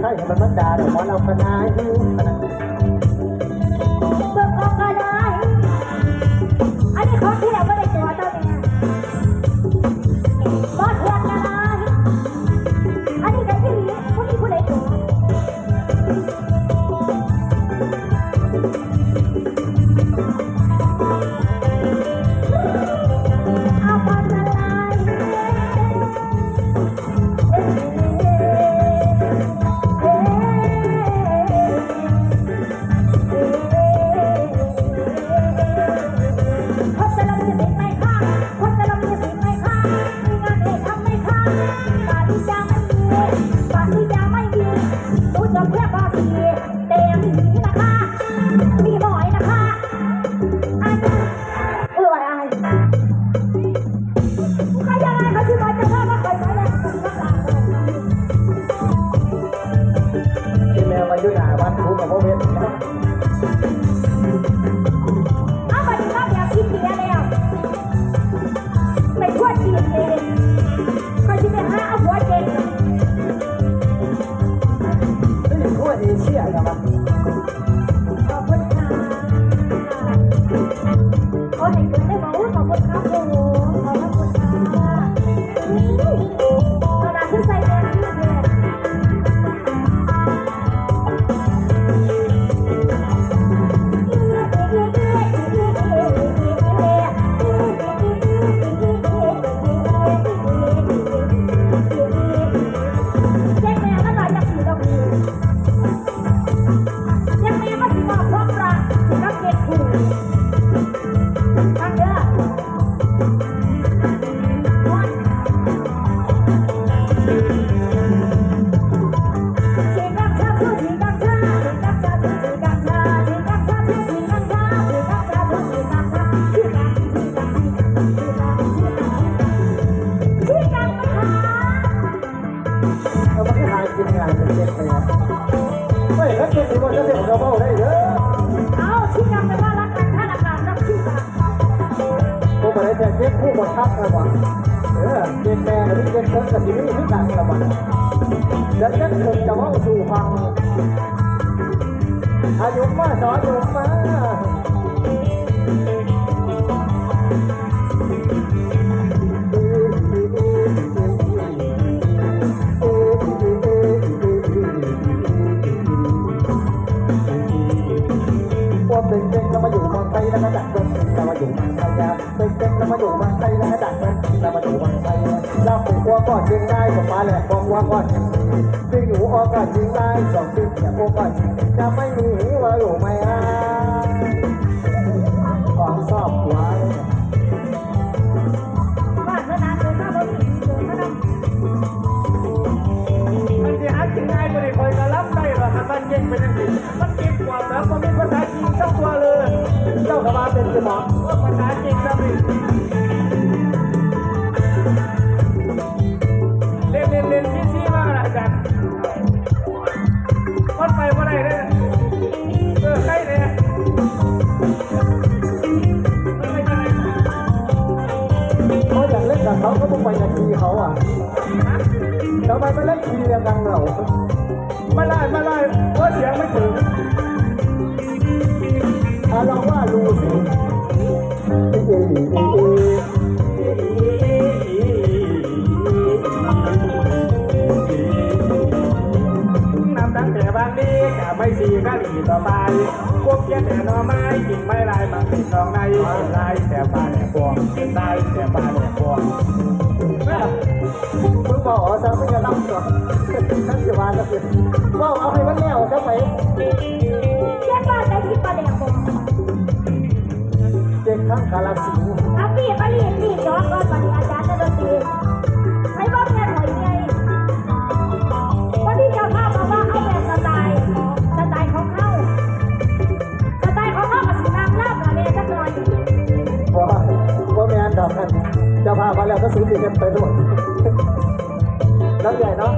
ใช่มันมันด่าเดี๋ยวหมอเราคณะหิวขนาด อาบพ่อเพชรเอามาดีมากอยากกินเบียร์แล้วไปทั่วจีนเลยเขาชื่อเป็นห้าเอาหัวเก่งนี่ทั่วเอเชียนะครับ ไปอะไม่ถ้าเจ็บสิบวันจะเสร็จเราเบ้าได้เด้อเอาชี้กรรมไปว่ารักกันท่านอาการรับชี้กรรมผมบอกได้แต่เจ็บคู่หมดทับนะวะเออเจ็บแม่หรือเจ็บคนกับสิ่งนี้ที่ต่างกันวะเดี๋ยวเจ็บคนจะว่าสู่ฟังอายุมาสอนอายุมาว่า อยู่เมืองไทยแล้วเป็นเด็กแล้วมาอยู่เมืองไทยแล้วก็ดักเบิ้ลแล้วมาอยู่เมืองไทยเราเป็นตัวก่อนยิงได้กับมาแหลกบอกว่าก่อนยิงอยู่ออกก็ยิงได้สองยิงเสียโอกาสจะไม่มีว่าอยู่ไมอะของชอบหัวาเธอนานเกินมาบ่มีเกินมาแล้วมันจะหากินง่ายบ่ได้คอยก็รับได้หรอกครับมันเก่งเป็นจังซี่มันเจะบอกว่าภาษาจีนซะนี่เล่นเล่นเล่นซีซีมาล่ะอาจารย์มันไปบ่ได้เด้อเออใครเนี่ยมันไม่ได้เขาอยากเล่นกับเขาก็ต้องไปกับทีเขาอะทำไมไม่เล่นทีเดียวกันเรามาไล่มาไล่เพราะเสียงไม่ถึงอะลองว่ ไม่สีก็ดีต่อไปพวกเย็นแต่นอไม้กินไม่ลายมันติดทองในลายแต่ปลาแต่พวงกินได้แต่ปลาแต่พวงมึงบอกอ๋อซะไม่จะรับหรอกท่านสิวาก็คือว่าเอาให้มันแน่วซะไป จะพามาแล้วก็ซื้อเต็มไปหมดน้ำใหญ่เนาะ